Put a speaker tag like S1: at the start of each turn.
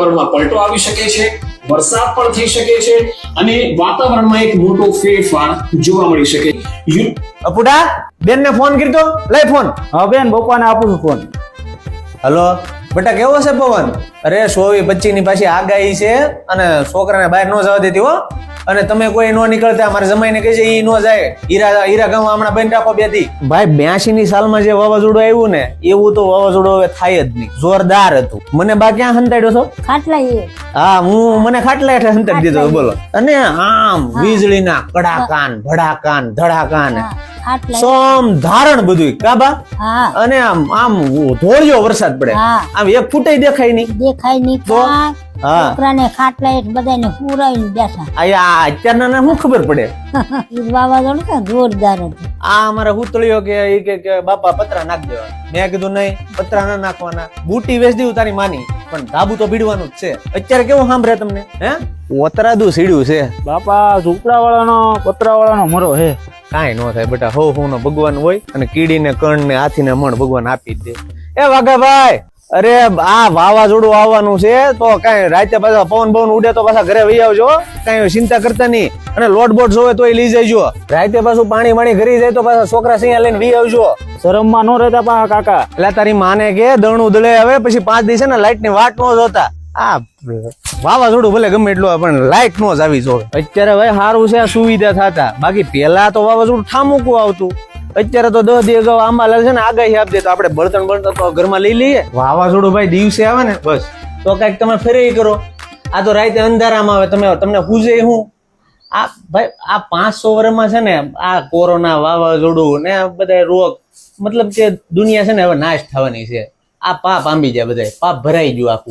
S1: વાતાવરણમાં પલટો આવી શકે છે વરસાદ પણ થઈ શકે છે અને વાતાવરણમાં એક મોટો ફેરફાર જોવા મળી શકે.
S2: અપુડા બેન ને ફોન કરતો લઈ ફોન
S3: હા બેન બપોરને આપું છું ફોન
S2: હલો બેટા કેવો છે પવન? અરે સોવી પચીસની પાછી આગાહી છે અને છોકરાને બહાર ન જવા દેતી હો. અને તમે કોઈ નો નીકળતા અમારે જમાઈને કહે છે ઈ નો જાય. હીરા હીરા ગામ હમણાં બંધ રાખો બેથી ભાઈ બ્યાસી ની સાલમાં જે વાવાઝોડું આવ્યું ને એવું તો વાવાઝોડું હવે થાય જ નહીં. જોરદાર હતું. મને બા ક્યાં હંતાડ્યો છો?
S4: ખાટલા
S2: હા હું મને ખાટલા એટલે હંતાડી દીધો બોલો. અને આમ વીજળીના કડાકાન ભડાકાન ધડાકાન. સોમ ધારણ બધું કાબા અને આમ આમ ધોળિયો વરસાદ પડે. આમ એક ફૂટે દેખાય નહીં.
S4: દેખાય નહીં
S2: તો?
S4: છોકરાને ખાટલા હેઠ બધાને હુરાવીને બેઠા.
S2: આ અત્યારના શું ખબર પડે?
S4: ઈ વાવાઝોડું કે જોરદાર હતું.
S2: આ અમારે હુતળીઓ કે ઈ કે કે બાપા પતરા નાખ દેવા. મેં કીધું નહીં પતરા ના નાખવાના. બુટી વેચ દીધું તારી માની. પણ ધાબુ તો ભીડવાનું જ છે. અત્યારે કેવું સાંભળે તમને હે? ઓતરાદું સીડ્યું છે.
S3: બાપા ઝૂંપડા વાળાનો પતરા વાળાનો મરો હે.
S2: કાંઈ ન થાય બેટા હો હું ભગવાન હોય અને કીડી ને કણ ને હાથી ને મણ ભગવાન આપી જ દે. એ વાઘાભાઈ અરે આ વાવાઝોડું આવવાનું છે તો કાંઈ રાતે પાછા પવન પવન ઉડે તો પાછા ઘરે વહી આવજો કાંઈ ચિંતા કરતા નહીં. અને લોટ બોટ જોવે તોય લઈ જજો. રાતે પાછું પાણી પાણી ઘરી જાય તો પાછા છોકરા સિંહ લઈને વહી આવજો.
S3: શરમમાં ન રહેતા પા કાકા.
S2: એટલે તારી માને કે દણું દળે હવે પછી પાંચ દિવસે ને લાઈટની વાટ નો જોતા. આ વાવાઝોડું ભલે ગમે એટલું પણ લાઈટ નો જ આવી જોવે. અત્યારે ભાઈ સારું છે આ સુવિધા થતા. બાકી પેલા તો વાવાઝોડું ઠામુકું આવતું. અત્યારે તો દસ દિવસ અગાઉ આંબાલાલ છે ને આગાહી આપજે તો આપણે બળતણ બળતણ તો ઘરમાં લઈ લઈએ. વાવાઝોડું ભાઈ દિવસે આવે ને બસ. તો કંઈક તમે ફેરી કરો. આ તો રાતે અંધારામાં આવે તમે તમને હુજે હું. આ ભાઈ આ પાંચસો વર્ષમાં છે ને આ કોરોના વાવાઝોડું ને બધા રોગ મતલબ કે દુનિયા છે ને હવે નાશ થવાની છે. આ પાપ આંબી જાય બધા પાપ ભરાઈ ગયું આખું.